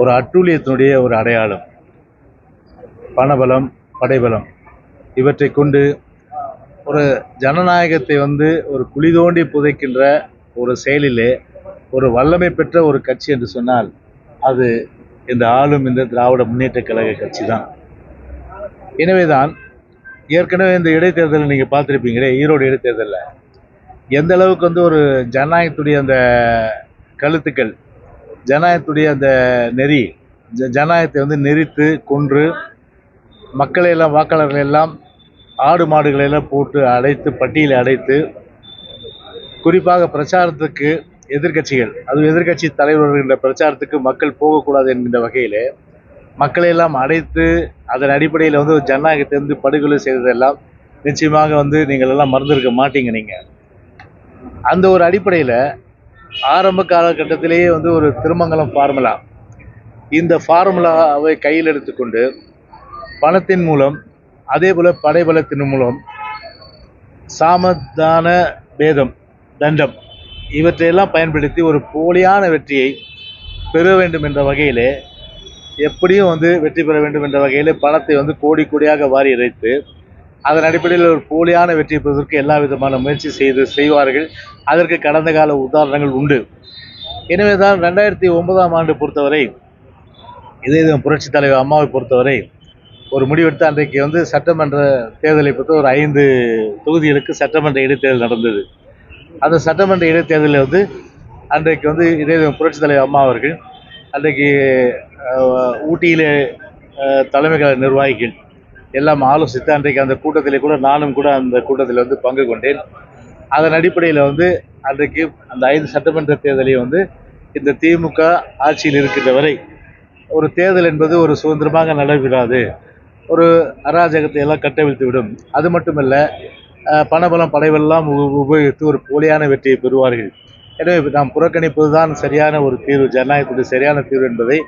ஒரு அட்டூழியத்தினுடைய ஒரு அடையாளம். பணபலம் படைபலம். இவற்றை கொண்டு ஒரு ஜனநாயகத்தை வந்து ஒரு குழி தோண்டி புதைக்கின்ற ஒரு செயலிலே ஒரு வல்லமை பெற்ற ஒரு கட்சி என்று சொன்னால் அது இந்த ஆளும் இந்த திராவிட முன்னேற்ற கழக கட்சி தான் எனவேதான் ஏற்கனவே இந்த இடைத்தேர்தலில் நீங்கள் பார்த்துருப்பீங்களே ஈரோடு இடைத்தேர்தலில். எந்த அளவுக்கு வந்து ஒரு ஜனநாயகத்துடைய அந்த கழுத்துக்கள் ஜனநாயகத்துடைய அந்த நெறி ஜ- ஜனநாயகத்தை வந்து நெறித்து கொன்று மக்களை எல்லாம் வாக்காளர்கள் எல்லாம் ஆடு மாடுகளை எல்லாம் போட்டு அடைத்து பட்டியலை அடைத்து குறிப்பாக பிரச்சாரத்துக்கு எதிர்க்கட்சிகள் அது எதிர்க்கட்சி தலைவர்கள் பிரச்சாரத்துக்கு மக்கள் போகக்கூடாது என்கின்ற வகையிலே மக்களை எல்லாம் அடைத்து அதன் அடிப்படையில் வந்து ஒரு ஜனநாயகத்தை வந்து படுகொலை செய்ததெல்லாம் நிச்சயமாக வந்து நீங்கள் எல்லாம் மறந்துருக்க மாட்டீங்க நீங்கள் அந்த ஒரு அடிப்படையில் ஆரம்ப காலகட்டத்திலேயே வந்து ஒரு திருமங்கலம் ஃபார்முலா இந்த ஃபார்முலாவை கையில் எடுத்துக்கொண்டு பணத்தின் மூலம் அதே போல் படைபலத்தின் மூலம் சாமதான பேதம் தண்டம் இவற்றையெல்லாம் பயன்படுத்தி ஒரு போலியான வெற்றியை பெற வேண்டும் என்ற வகையிலே எப்படியும் வந்து வெற்றி பெற வேண்டும் என்ற வகையிலே பணத்தை வந்து கோடி கோடியாக வாரி இறைத்து அதன் அடிப்படையில் ஒரு போலியான வெற்றி பெறுவதற்கு எல்லா விதமான முயற்சி செய்து செய்வார்கள். அதற்கு கடந்த கால உதாரணங்கள் உண்டு. எனவே தான் ரெண்டாயிரத்தி ஒன்பதாம் ஆண்டு பொறுத்தவரை இதே புரட்சி தலைவர் அம்மாவை பொறுத்தவரை ஒரு முடிவெடுத்து அன்றைக்கு வந்து சட்டமன்ற தேர்தலை பொறுத்த ஒரு ஐந்து தொகுதிகளுக்கு சட்டமன்ற இடைத்தேர்தல் நடந்தது. அந்த சட்டமன்ற இடைத்தேர்தலில் வந்து அன்றைக்கு வந்து இதே புரட்சி தலைவர் அம்மா அவர்கள் அன்றைக்கு ஊட்டியிலே அஹ், நிர்வாகிகள் எல்லாம் ஆலோசித்து அன்றைக்கு அந்த கூட்டத்திலே கூட நானும் கூட அந்த கூட்டத்தில் வந்து பங்கு கொண்டேன். அதன் அடிப்படையில் வந்து அன்றைக்கு அந்த ஐந்து சட்டமன்ற தேர்தலையும் வந்து இந்த திமுக ஆட்சியில் இருக்கின்ற வரை ஒரு தேர்தல் என்பது ஒரு சுதந்திரமாக நடைபெறாது. ஒரு அராஜகத்தை எல்லாம் கட்டவிழ்த்து விடும் அது மட்டுமல்ல பணபலம் படைவெல்லாம் உபயோகித்து ஒரு போலியான வெற்றியை பெறுவார்கள். எனவே நாம் புறக்கணிப்பது தான் சரியான ஒரு தீர்வு ஜனநாயகத்துடைய சரியான தீர்வு என்பதை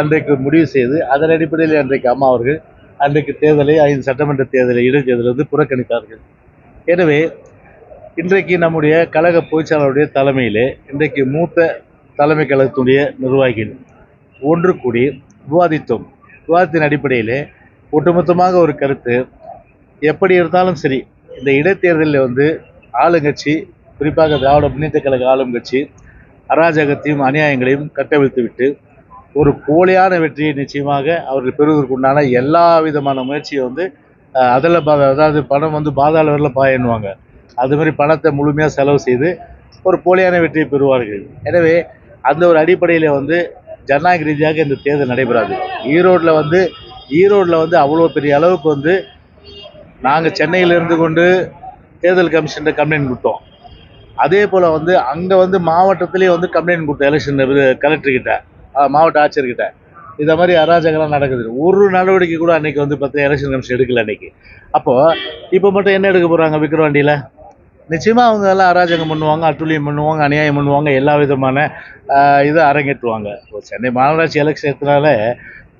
அன்றைக்கு முடிவு செய்து அதன் அடிப்படையில் அன்றைக்கு அம்மா அவர்கள் அன்றைக்கு தேர்தலை ஐந்து சட்டமன்ற தேர்தலை இடைத்தேர்தலை வந்து புறக்கணித்தார்கள். எனவே இன்றைக்கு நம்முடைய கழக பொதுச்செயலாளருடைய தலைமையிலே இன்றைக்கு மூத்த தலைமை கழகத்துடைய நிர்வாகிகள் ஒன்று கூடி விவாதித்தோம். விவாதத்தின் அடிப்படையிலே ஒட்டுமொத்தமாக ஒரு கருத்து எப்படி இருந்தாலும் சரி இந்த இடைத்தேர்தலில் வந்து ஆளுங்கட்சி குறிப்பாக திராவிட முன்னேற்ற கழக ஆளும் கட்சி அராஜகத்தையும் அநியாயங்களையும் கட்டவிழ்த்து விட்டு ஒரு போலியான வெற்றியை நிச்சயமாக அவர்கள் பெறுவதற்கு உண்டான எல்லா விதமான முயற்சியை வந்து அதில் அதாவது பணம் வந்து பாதாள வரல பாயன்னுவாங்க. அது மாதிரி பணத்தை முழுமையாக செலவு செய்து ஒரு போலியான வெற்றியை பெறுவார்கள். எனவே அந்த ஒரு அடிப்படையில் வந்து ஜனநாயக ரீதியாக இந்த தேர்தல் நடைபெறாது. ஈரோட்டில் வந்து ஈரோட்டில் வந்து அவ்வளோ பெரிய அளவுக்கு வந்து நாங்கள் சென்னையில் இருந்து கொண்டு தேர்தல் கமிஷன்கிட்ட கம்ப்ளைண்ட் கொடுத்தோம். அதே போல் வந்து அங்கே வந்து மாவட்டத்திலே வந்து கம்ப்ளைண்ட் கொடுத்தோம் எலெக்ஷன் கலெக்டர்கிட்ட மாவட்ட ஆட்சியர்கிட்ட இந்த மாதிரி அராஜகம்லாம் நடக்குது. ஒரு நடவடிக்கை கூட அன்னைக்கு வந்து பார்த்தா எலெக்ஷன் கமிஷன் எடுக்கல அன்னைக்கு. அப்போது இப்போ மட்டும் என்ன எடுக்க போகிறாங்க விக்ரவாண்டியில் நிச்சயமாக அவங்க எல்லாம் அராஜகம் பண்ணுவாங்க அட்டுழியம் பண்ணுவாங்க அநியாயம் பண்ணுவாங்க எல்லா விதமான இதை அரங்கேற்றுவாங்க. சென்னை மாநகராட்சி எலெக்ஷன் எடுத்தனால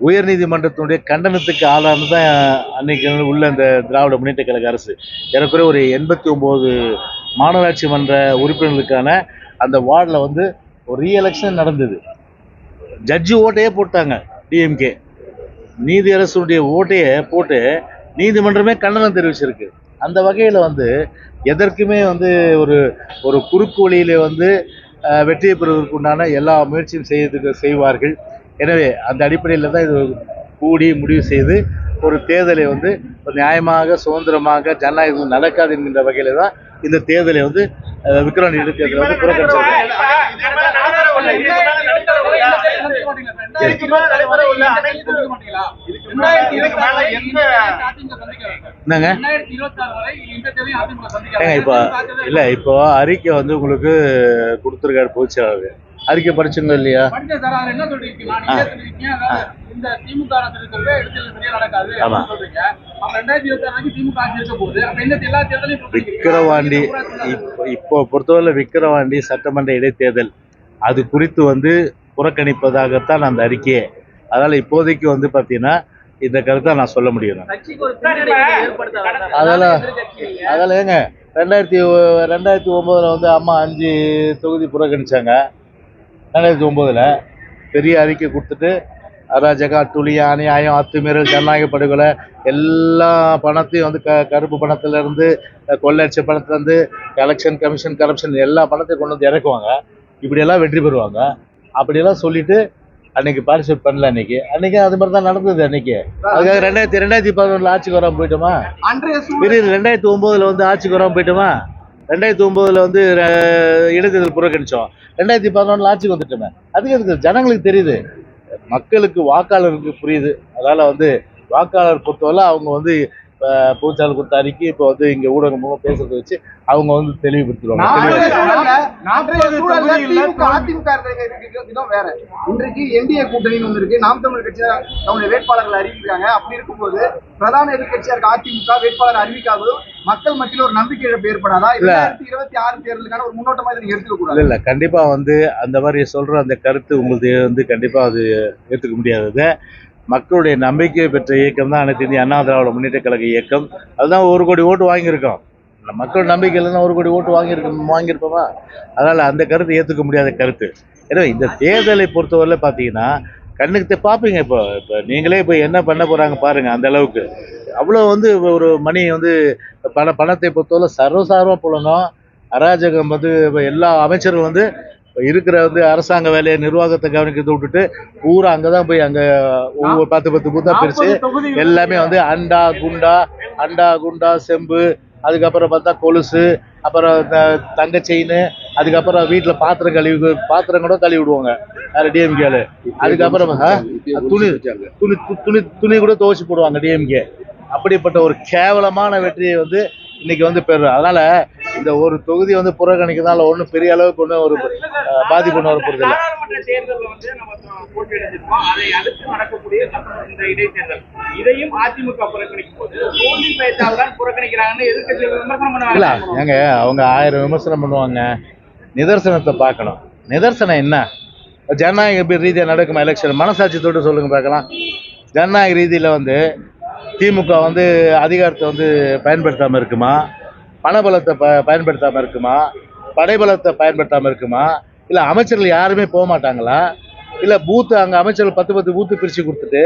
உயர்நீதிமன்றத்தினுடைய கண்டனத்துக்கு ஆளானது தான் அன்னைக்கு உள்ள இந்த திராவிட முன்னேற்ற கழக அரசு. ஏறக்குறைய ஒரு எண்பத்தி ஒம்பது மாநகராட்சி மன்ற உறுப்பினர்களுக்கான அந்த வார்டில் வந்து ஒரு ரீஎலெக்ஷன் நடந்தது. ஜட்ஜு ஓட்டையே போட்டாங்க டிஎம்கே நீதி அரசுடைய ஓட்டையை போட்டு நீதிமன்றமே கண்டனம் தெரிவிச்சிருக்கு. அந்த வகையில் வந்து எதற்குமே வந்து ஒரு ஒரு குறுக்கு வழியில் வந்து வெற்றியை பெறுவதற்கு உண்டான எல்லா முயற்சியும் செய்து செய்வார்கள். எனவே அந்த அடிப்படையில் தான் இது கூடி முடிவு செய்து ஒரு தேர்தலை வந்து ஒரு நியாயமாக சுதந்திரமாக ஜனநாயகம் நடக்காது என்கின்ற வகையில் தான் இந்த தேர்தலை வந்து விக்ரம் எடுக்கிறது வந்து புறக்கணிச்சிருக்காங்க. என்னங்க? இப்போ இல்லை இப்போ அறிக்கை வந்து உங்களுக்கு கொடுத்துருக்காரு பொதுச்செயலாளர் அறிக்கை படிச்சுங்க இல்லையா? இந்த திமுக அரசு இருக்கிறது இடத்துல சரியா நடக்காது ஆமா. அப்படின்னு சொல்றீங்க. அப்ப ரெண்டாயிரத்தி இருபத்தி ஆறு திமுக ஆட்சி இருக்க போகுது. அப்ப இந்த எல்லா தேர்தலையும் புறக்கணிக்கிறீங்க. விக்கிரவாண்டி இப்போ இப்போ பொறுத்தவரை விக்கிரவாண்டி சட்டமன்ற இடைத்தேர்தல். அது குறித்து வந்து புறக்கணிப்பதாகத்தான் அந்த அறிக்கையே. அதனால் இப்போதைக்கு வந்து பார்த்தீங்கன்னா இந்த கருத்தை நான் சொல்ல முடியும் நீங்க. அதில் ஏங்க ரெண்டாயிரத்தி ரெண்டாயிரத்தி ஒம்போதில் வந்து அம்மா அஞ்சு தொகுதி புறக்கணிச்சாங்க. ரெண்டாயிரத்தி ஒம்போதில் பெரிய அறிக்கை கொடுத்துட்டு அராஜகம் அட்டுழியம் அநியாயம் அத்துமீறல் ஜனநாயக படுகொலை எல்லா பணத்தையும் வந்து க கருப்பு பணத்திலேருந்து கொள்ளடிச்ச பணத்துலேருந்து எலெக்ஷன் கமிஷன் கரப்ஷன் எல்லா பணத்தையும் கொண்டு வந்து இறக்குவாங்க. இப்படியெல்லாம் வெற்றி பெறுவாங்க. அப்படியெல்லாம் சொல்லிட்டு அன்னைக்கு பார்ட்டிசிபேட் பண்ணல அன்னைக்கு. அன்னைக்கு அது மாதிரி தான் நடந்தது அன்னைக்கு. அதுக்காக ரெண்டாயிரத்தி ரெண்டாயிரத்தி பதினொன்றில் ஆட்சிக்கு வராமல் போயிட்டோமா? திடீர்னு ரெண்டாயிரத்தி ஒம்போதுல வந்து ஆட்சிக்கு வராமல் போயிட்டோமா? ரெண்டாயிரத்தி ஒம்போதுல வந்து இடைத்தேர்தல் புறக்கணிச்சோம். ரெண்டாயிரத்தி பதினொன்றில் ஆட்சிக்கு வந்துட்டோமே. அதுக்கு அதுக்கு ஜனங்களுக்கு தெரியுது. மக்களுக்கு வாக்காளருக்கு புரியுது. அதனால வந்து வாக்காளர் பொறுத்தவரை அவங்க வந்து பூச்சால் கொடுத்த அறிக்கை இப்போ வந்து இங்க ஊடகம் மூலம் பேசுறதை வச்சு அவங்க வந்து தெளிவுபடுத்திடுவாங்க. வேற. இன்றைக்கு என்டிஏ கூட்டணின்னு ஒண்ணு இருக்கு. நாம் தமிழ் கட்சி தன்னுடைய வேட்பாளர்கள் அறிவிக்கிறாங்க. அப்படி இருக்கும்போது பிரதான எதிர்க்கட்சியா இருக்க அதிமுக வேட்பாளர் அறிவிக்காததும் மக்கள் மத்தியில் ஒரு நம்பிக்கை இழப்பு ஏற்படாதா? இரண்டாயிரத்தி இருபத்தி ஆறு தேர்தலுக்கான ஒரு முன்னோட்டமா இதை எடுத்துக்க இல்ல கூடாது. இல்ல கண்டிப்பா வந்து அந்த மாதிரி சொல்ற அந்த கருத்து உங்களுக்கு வந்து கண்டிப்பா அது ஏற்றுக்க முடியாதது. மக்களுடைய நம்பிக்கை பெற்ற இயக்கம் தான் அனைத்து இந்திய அண்ணா திராவிட முன்னேற்ற கழக இயக்கம். அதுதான் ஒரு கோடி ஓட்டு வாங்கியிருக்கோம். மக்கள் நம்பிக்கை இல்லைன்னா ஒரு கோடி ஓட்டு வாங்கியிருக்க வாங்கியிருப்போமா? அதனால் அந்த கருத்து ஏற்றுக்க முடியாத கருத்து. எனவே இந்த தேர்தலை பொறுத்தவரையில் பார்த்தீங்கன்னா கண்ணுக்கு தெ- பார்ப்பீங்க இப்போ இப்போ நீங்களே இப்போ என்ன பண்ண போகிறாங்க பாருங்கள் அந்த அளவுக்கு. அவ்வளோ வந்து ஒரு மணி வந்து பண பணத்தை பொறுத்தவரை சர்வசாரமாக புழங்கும் அராஜகம் வந்து இப்போ எல்லா அமைச்சரும் வந்து இருக்கிற வந்து அரசாங்க வேலையை நிர்வாகத்தை கவனிக்கிறத விட்டுட்டு பூரா அங்கே தான் போய் அங்கே ஒவ்வொரு பத்து பத்து பூத்தா பிரிச்சு எல்லாமே வந்து அண்டா குண்டா அண்டா குண்டா செம்பு அதுக்கப்புறம் பார்த்தா கொலுசு அப்புறம் இந்த தங்க செயின் அதுக்கப்புறம் வீட்டில் பாத்திரம் கழுவி பாத்திரம் கூட கழுவி விடுவாங்க. யார் டிஎம்கேல அதுக்கப்புறம்? துணி துணி துணி துணி கூட துவைச்சு போடுவாங்க டிஎம்கே அப்படிப்பட்ட ஒரு கேவலமான வெற்றியை வந்து இன்னைக்கு வந்து பெறும் அதனால இந்த ஒரு தொகுதி வந்து புறக்கணிக்கிறதால ஒன்றும் பெரிய அளவுக்கு ஒன்றும் ஒரு பாதிப்பு ஒன்றும் வரப்போறது இல்லை. ஏங்க அவங்க ஆயிரம் விமர்சனம் பண்ணுவாங்க. நிதர்சனத்தை பார்க்கணும். நிதர்சனம் என்ன? ஜனநாயக ரீதியாக நடக்குமா எலெக்ஷன் மனசாட்சி தொட்டு சொல்லுங்க பார்க்கலாம். ஜனநாயக ரீதியில் வந்து திமுக வந்து அதிகாரத்தை வந்து பயன்படுத்தாமல் இருக்குமா? பணபலத்தை ப பயன்படுத்தாமல் இருக்குமா? படைபலத்தை பயன்படுத்தாமல் இருக்குமா? இல்லை அமைச்சர்கள் யாருமே போக மாட்டாங்களா இல்லை பூத்து அங்கே அமைச்சர்கள் பத்து பத்து பூத்து பிரித்து கொடுத்துட்டு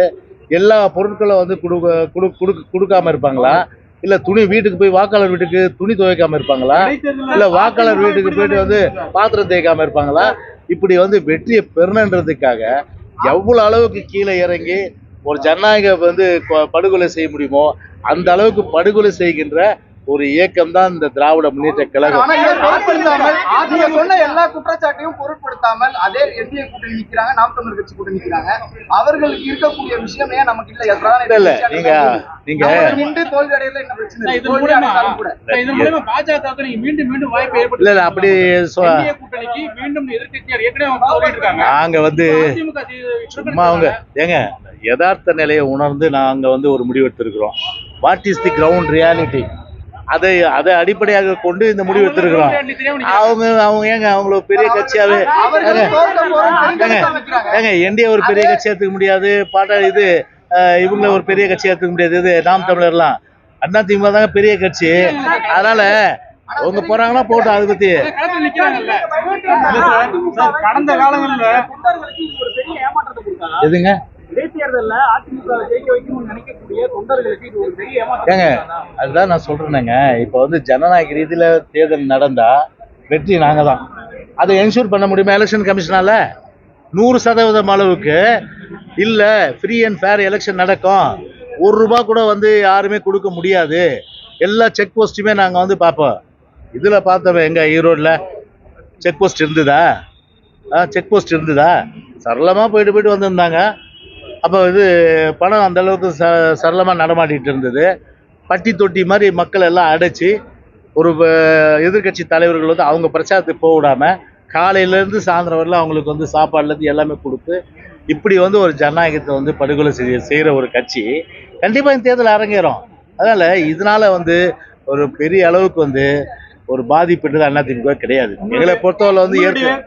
எல்லா பொருட்களும் வந்து கொடு கொடு கொடுக்க கொடுக்காம இருப்பாங்களா? இல்லை துணி வீட்டுக்கு போய் வாக்காளர் வீட்டுக்கு துணி துவைக்காம இருப்பாங்களா? இல்லை வாக்காளர் வீட்டுக்கு போயிட்டு வந்து பாத்திரம் தேய்க்காமல் இருப்பாங்களா? இப்படி வந்து வெற்றியை பெறணுன்றதுக்காக எவ்வளோ அளவுக்கு கீழே இறங்கி ஒரு ஜனநாயக வந்து படுகொலை செய்ய முடியுமோ அந்த அளவுக்கு படுகொலை செய்கின்ற ஒரு இயக்கம் தான் இந்த திராவிட முன்னேற்ற கழகம். இதை சொன்ன எல்லா குற்றச்சாட்டையும் பொருட்படுத்தாமல் அதே என்டிஏ கூட்டணி நிக்கிறாங்க நாம் தமிழ் கட்சி கூட்டணி நிக்கிறாங்க. அவர்களுக்கு இருக்கக்கூடிய விஷயம் ஏன் நமக்கு இல்ல. இல்ல நீங்க நீங்க தோல்வி அடையல என்ன பிரச்சனை தோல்வி மூலமா கூட. நீங்க மீண்டும் மீண்டும் வாய்ப்பு ஏற்படுத்தி இல்ல இல்ல அப்படி கூட்டணிக்கு மீண்டும் எதிர்க்கட்சியார் ஏற்கனவே நாங்க வந்து சும்மா அவங்க ஏங்க யதார்த்த நிலையை உணர்ந்து நாங்க வந்து ஒரு முடிவு எடுத்திருக்கிறோம் what is the ground reality அதை அதை அடிப்படையாக கொண்டு இந்த முடிவு எடுத்திருக்கிறோம் அவங்க அவங்க ஏங்க அவங்கள பெரிய கட்சியாவே ஏங்க, என்டிஏ ஒரு பெரிய கட்சி ஏத்துக்க முடியாது பாட்டா இது இவங்கள ஒரு பெரிய கட்சி ஏத்துக்க முடியாது இது நாம் தமிழர்லாம். அண்ணா திமுக தாங்க பெரிய கட்சி. அதனால அவங்க போறாங்கன்னா போட்டோம் அதை பத்தி. கடந்த காலங்கள்ல எதுங்க? இடைத்தேர்தலில் அதிமுக ஜெயிக்க வைக்கணும்னு நினைக்கக்கூடிய தொண்டர்களுக்கு இது ஒரு பெரிய ஏங்க அதுதான் நான் சொல்றேனேங்க. இப்போ வந்து ஜனநாயக ரீதியில தேர்தல் நடந்தா வெற்றி நாங்க தான் அதை என்ஷூர் பண்ண முடியுமா எலெக்ஷன் கமிஷனால நூறு சதவீதம் அளவுக்கு. இல்லை ஃப்ரீ அண்ட் ஃபேர் எலெக்ஷன் நடக்கும். ஒரு ரூபா கூட வந்து யாருமே கொடுக்க முடியாது. எல்லா செக் போஸ்ட்டுமே நாங்கள் வந்து பார்ப்போம். இதில் பார்த்தோம் எங்கள் ஈரோடில்? செக் போஸ்ட் இருந்ததா? செக் போஸ்ட் இருந்ததா? சரளமாக போயிட்டு போயிட்டு வந்திருந்தாங்க. அப்போ இது பணம் அந்தளவுக்கு ச சரளமாக நடமாடிட்டு இருந்தது. பட்டி தொட்டி மாதிரி மக்கள் எல்லாம் அடைச்சி ஒரு எதிர்கட்சி தலைவர்கள் வந்து அவங்க பிரச்சாரத்துக்கு போக விடாமல் காலையிலேருந்து சாயந்தரம் வரலாம் அவங்களுக்கு வந்து சாப்பாடுலேருந்து எல்லாமே கொடுத்து இப்படி வந்து ஒரு ஜனநாயகத்தை வந்து படுகொலை செய்ய செய்கிற ஒரு கட்சி கண்டிப்பாக இந்த தேர்தல் அரங்கேறும். அதனால் இதனால் வந்து ஒரு பெரிய அளவுக்கு வந்து ஒரு பாதிப்புன்றது அதிமுக கிடையாது. எங்களை பொறுத்தவரை வந்து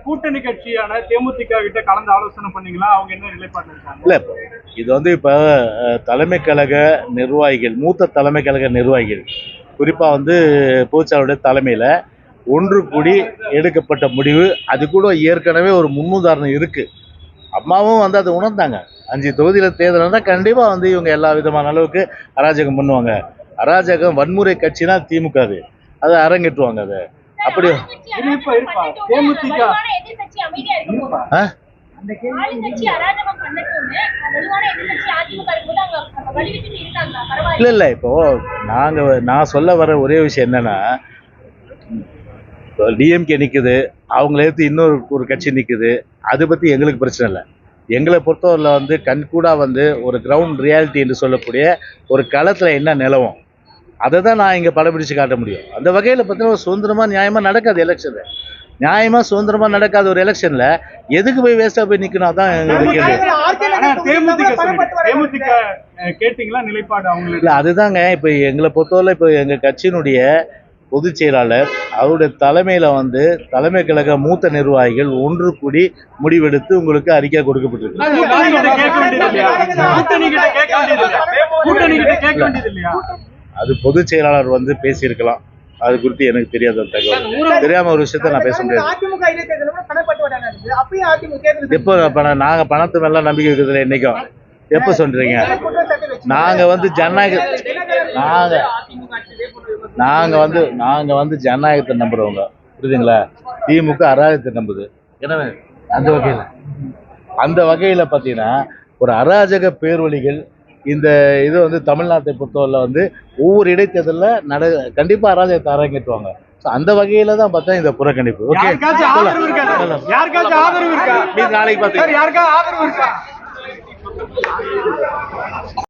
கூட்டணி கட்சியான தேமுதிக கிட்ட கலந்து ஆலோசனை பண்ணீங்களா? அவங்க என்ன நிலைப்பாடு இல்லை இது வந்து இப்போ தலைமை கழக நிர்வாகிகள் மூத்த தலைமை கழக நிர்வாகிகள் குறிப்பாக வந்து பொதுச்சாளருடைய தலைமையில் ஒன்று கூடி எடுக்கப்பட்ட முடிவு. அது கூட ஏற்கனவே ஒரு முன்னுதாரணம் இருக்குது அம்மாவும் வந்து அதை உணர்ந்தாங்க. அஞ்சு தொகுதியில் தேர்தல்னா கண்டிப்பாக வந்து இவங்க எல்லா விதமான அளவுக்கு அராஜகம் பண்ணுவாங்க. அராஜகம் வன்முறை கட்சினா திமுக அது. அதை அரங்கேற்றுவாங்க அதை. அப்படி இல்லை இல்லை இப்போ நாங்கள் நான் சொல்ல வர ஒரே விஷயம் என்னன்னா டிஎம்கே நிற்குது அவங்கள எடுத்து இன்னொரு ஒரு கட்சி நிற்குது அதை பற்றி எங்களுக்கு பிரச்சனை இல்லை. எங்களை பொறுத்தவரையில் வந்து கண்கூடாக வந்து ஒரு கிரவுண்ட் ரியாலிட்டி என்று சொல்லக்கூடிய ஒரு களத்தில் என்ன நிலவும்? அதை தான் நான் இங்கே படப்பிடிச்சு காட்ட முடியும் அந்த வகையில் பார்த்தீங்கன்னா சுதந்திரமாக நியாயமாக நடக்காது எலெக்ஷனு நியாயமாக சுதந்திரமாக நடக்காத ஒரு எலெக்ஷனில் எதுக்கு போய் வேஸ்ட்டாக போய் நிற்கணும் அதான் கேட்டீங்களா நிலைப்பாடு அவங்களுக்கு இல்லை அதுதாங்க இப்போ எங்களை பொறுத்தவரை இப்போ எங்கள் கட்சியினுடைய பொதுச் செயலாளர் அவருடைய தலைமையில் வந்து தலைமை கழக மூத்த நிர்வாகிகள் ஒன்று கூடி முடிவெடுத்து உங்களுக்கு அறிக்கை கொடுக்கப்பட்டிருக்கு அது பொதுச் செயலாளர் வந்து பேசியிருக்கலாம். அது குறித்து எனக்கு தெரியாத தகவல். தெரியாம ஒரு விஷயத்த நான் பேச முடியாது. எப்போ பணம் நாங்கள் பணத்து மேலாம் நம்பிக்கை இருக்கிறதுல என்னைக்கும் எப்போ சொல்றீங்க? குற்றச்சாட்டு வச்சு நாங்க வந்து ஜனநாயக நாங்க நாங்க வந்து நாங்க வந்து ஜனநாயகத்தை நம்புறவங்க. புரியுதுங்களா? திமுக அராஜகத்தை நம்புது. எனவே அந்த வகையில். அந்த வகையில் பார்த்தீங்கன்னா ஒரு அராஜக பேர்வழிகள் இந்த இது வந்து தமிழ்நாட்டை பொறுத்தவரை வந்து ஒவ்வொரு இடைத்தேர்தலில் நட கண்டிப்பாக அராஜகத்தை அரங்கேற்றுவாங்க. ஸோ அந்த வகையில் தான் பார்த்தா இந்த புறக்கணிப்பு. ஓகே நாளைக்கு பார்த்து